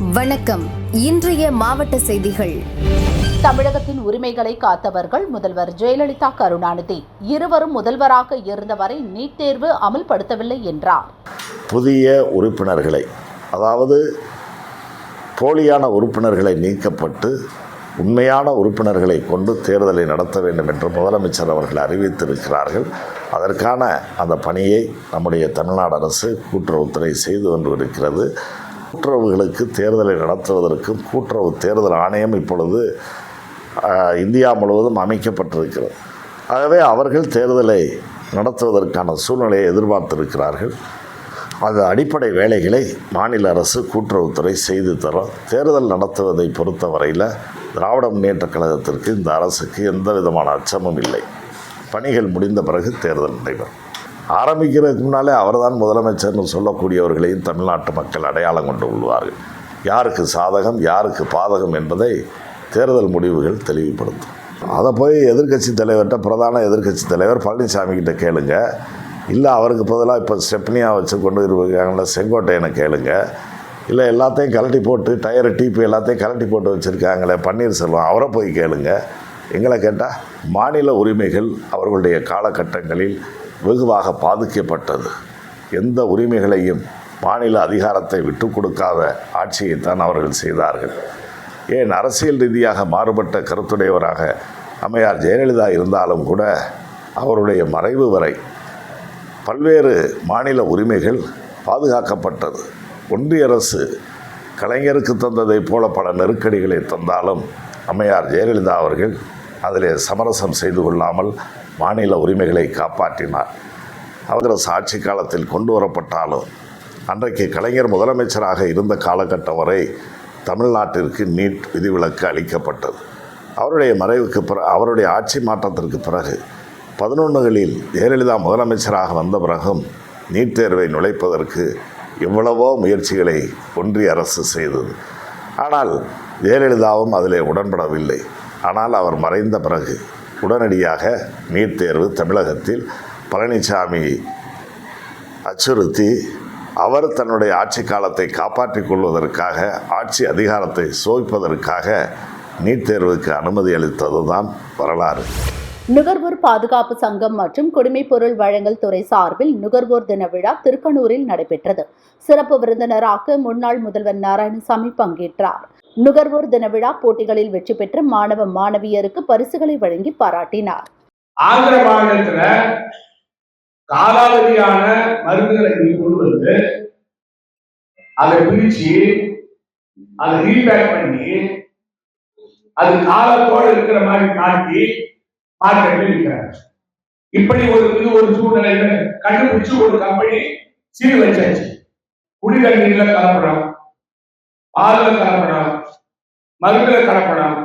வணக்கம். இன்றைய மாவட்ட செய்திகள். தமிழகத்தின் உரிமைகளை காத்தவர்கள் முதல்வர் ஜெயலலிதா கருணாநிதி. இருவரும் முதல்வராக இருந்தவரை நீட் தேர்வு அமல்படுத்தவில்லை என்றார். புதிய உறுப்பினர்களை அதாவது போலியான உறுப்பினர்களை நீக்கப்பட்டு உண்மையான உறுப்பினர்களை கொண்டு தேர்தலை நடத்த வேண்டும் என்று முதலமைச்சர் அவர்கள் அறிவித்திருக்கிறார்கள். அதற்கான அந்த பணியை நம்முடைய தமிழ்நாடு அரசு கூட்டுறவுத்துறை செய்து கொண்டிருக்கிறது. கூட்டுறவுகளுக்கு தேர்தலை நடத்துவதற்கு கூட்டுறவு தேர்தல் ஆணையம் இப்பொழுது இந்தியா முழுவதும் அமைக்கப்பட்டிருக்கிறது. ஆகவே அவர்கள் தேர்தலை நடத்துவதற்கான சூழ்நிலையை எதிர்பார்த்திருக்கிறார்கள். அந்த அடிப்படை வேலைகளை மாநில அரசு கூட்டுறவுத்துறை செய்து தரும் தேர்தல் நடத்துவதை பொறுத்தவரையில் திராவிட முன்னேற்ற கழகத்திற்கு இந்த அரசுக்கு எந்த விதமான அச்சமும் இல்லை. பணிகள் முடிந்த பிறகு தேர்தல் நடைபெறும். ஆரம்பிக்கிறதுக்கு முன்னாலே அவர்தான் முதலமைச்சர்னு சொல்லக்கூடியவர்களையும் தமிழ்நாட்டு மக்கள் அடையாளம் கொண்டு கொள்வார்கள். யாருக்கு சாதகம் யாருக்கு பாதகம் என்பதை தேர்தல் முடிவுகள் தெளிவுபடுத்தும். அதை போய் எதிர்க்கட்சி தலைவர்கிட்ட பிரதான எதிர்க்கட்சி தலைவர் பழனிசாமி கிட்ட கேளுங்க. இல்லை அவருக்கு பதிலாக இப்போ ஸ்டெப்னியாக வச்சு கொண்டு இருக்காங்கள செங்கோட்டையனை கேளுங்க. இல்லை எல்லாத்தையும் கலட்டி போட்டு டயரு டிபி எல்லாத்தையும் கலட்டி போட்டு வச்சுருக்காங்களே பன்னீர்செல்வம் அவரை போய் கேளுங்க. எங்களை கேட்டால் மாநில உரிமைகள் அவர்களுடைய காலகட்டங்களில் வெகுவாக பாதிக்கப்பட்டது. எந்த உரிமைகளையும் மாநில அதிகாரத்தை விட்டு கொடுக்காத ஆட்சியைத்தான் அவர்கள் செய்தார்கள். ஏன் அரசியல் ரீதியாக மாறுபட்ட கருத்துடையவராக அம்மையார் ஜெயலலிதா இருந்தாலும் கூட அவருடைய மறைவு வரை பல்வேறு மாநில உரிமைகள் பாதுகாக்கப்பட்டது. ஒன்றிய அரசு கலைஞருக்கு தந்ததைப் போல பல நெருக்கடிகளை தந்தாலும் அம்மையார் ஜெயலலிதா அவர்கள் அதிலே சமரசம் செய்து கொள்ளாமல் மாநில உரிமைகளை காப்பாற்றினார். காங்கிரஸ் ஆட்சி காலத்தில் கொண்டு வரப்பட்டாலும் அன்றைக்கு கலைஞர் முதலமைச்சராக இருந்த காலகட்டம் வரை தமிழ்நாட்டிற்கு நீட் விதிவிலக்கு அளிக்கப்பட்டது. அவருடைய மறைவுக்கு பிற அவருடைய ஆட்சி மாற்றத்திற்கு பிறகு பதினொன்றுகளில் ஜெயலலிதா முதலமைச்சராக வந்த பிறகும் நீட் தேர்வை நுழைப்பதற்கு எவ்வளவோ முயற்சிகளை ஒன்றிய அரசு செய்தது. ஆனால் ஜெயலலிதாவும் அதிலே உடன்படவில்லை. ஆனால் அவர் மறைந்த பிறகு உடனடியாக நீட் தேர்வு தமிழகத்தில் பழனிசாமி அச்சுறுத்தி அவர் தன்னுடைய ஆட்சி காலத்தை காப்பாற்றிக் கொள்வதற்காக ஆட்சி அதிகாரத்தை சோய்ப்பதற்காக நீட் தேர்வுக்கு அனுமதி அளித்ததுதான் வரலாறு. நுகர்வோர் பாதுகாப்பு சங்கம் மற்றும் குடிமைப் பொருள் வழங்கல் துறை சார்பில் நுகர்வோர் தின விழா திருக்கனூரில் நடைபெற்றது. சிறப்பு விருந்தினராக முன்னாள் முதல்வர் நாராயணசாமி பங்கேற்றார். நுகர்வோர் தின விழா போட்டிகளில் வெற்றி பெற்ற மாணவ மாணவியருக்கு பரிசுகளை வழங்கி பாராட்டினார். ஆந்திர மாநிலத்துல காலாவதியான மருந்துகளை கொண்டு வந்து அதை பிரிச்சு அதை ரீபேக் பண்ணி அது காலத்தோடு இருக்கிற மாதிரி காட்டி மார்க்கெட்டில் இருக்கிறாங்க இப்படி ஒரு இது ஒரு சூழ்நிலையில கண்டுபிடிச்சு ஒரு கம்பெனி சீல் வச்சாச்சு. குடிதண்ணீர்ல கலப்படம் பாலில் கலப்படம் மருந்துல கலப்படம்.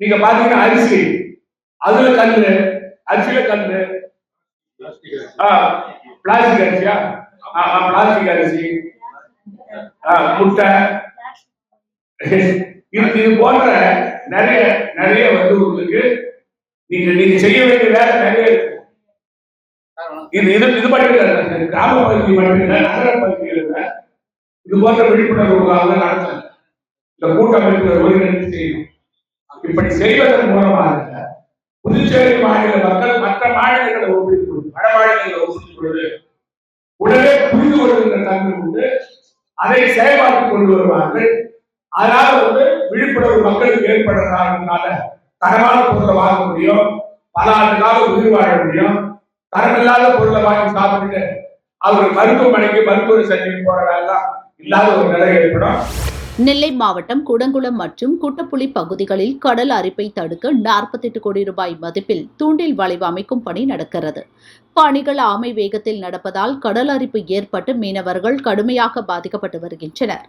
நீங்க பாத்தீங்கன்னா அரிசி அதுல கல்லு அரிசியில கல்லு. பிளாஸ்டிக் அரிசியா பிளாஸ்டிக் அரிசி. முட்டை. இது இது போன்ற நிறைய நிறைய வந்து உங்களுக்கு நீங்க நீங்க செய்ய வேண்டிய வேலை நிறைய இருக்கு. இது இது இது மட்டும் இல்லை கிராம பகுதி மட்டும் இல்லை நகர பகுதியில் இது போன்ற விழிப்புணர்வு முகாம்கள் நடத்தல இந்த கூட்டமைப்புகள் ஒருங்கிணைந்து செய்யணும் இப்படி செய்வதன் மூலமாக புதுச்சேரி மாநில மக்கள் மற்ற மாநிலங்களை ஒப்பிட்டுக் கொள்வது வட மாநிலங்களை ஒப்பிட்டுக் கொள்வது உடனே புரிந்து கொள்கின்ற தன்மை உண்டு. அதை செயல்பாட்டுக் கொண்டு வருவார்கள். அதனால வந்து விழிப்புணர்வு மக்களுக்கு ஏற்படுறதுனால தரமான பொருளை வாங்க முடியும். பல ஆண்டு காலம் உயிர் வாழ முடியும். தரமில்லாத பொருளை வாங்கி சாப்பிட்டு அவர் மருத்துவமனைக்கு மருத்துவ சர்டிஃபிகேட் போறதெல்லாம் இல்லாத ஒரு நிலை ஏற்படும். நெல்லை மாவட்டம் குடங்குளம் மற்றும் குட்டப்புலி பகுதிகளில் கடல் அரிப்பை தடுக்க நாற்பத்தெட்டு கோடி ரூபாய் மதிப்பில் தூண்டில் வளைவு அமைக்கும் பணி நடக்கிறது. பணிகள் ஆமை வேகத்தில் நடப்பதால் கடல் அரிப்பு ஏற்பட்டு மீனவர்கள் கடுமையாக பாதிக்கப்பட்டு வருகின்றனர்.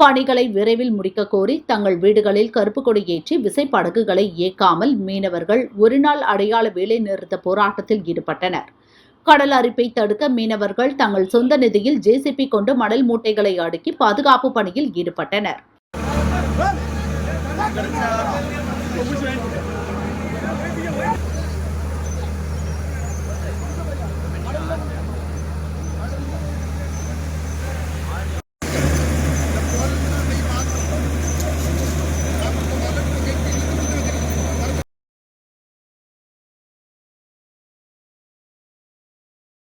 பணிகளை விரைவில் முடிக்க கோரி தங்கள் வீடுகளில் கருப்பு கொடி ஏற்றி விசைப்படகுகளை இயக்காமல் மீனவர்கள் ஒருநாள் அடையாள வேலை நிறுத்த போராட்டத்தில் ஈடுபட்டனர். கடல் அரிப்பை தடுக்க மீனவர்கள் தங்கள் சொந்த நிதியில் ஜேசிபி கொண்டு மணல் மூட்டைகளை அடுக்கி பாதுகாப்பு பணியில் ஈடுபட்டனர்.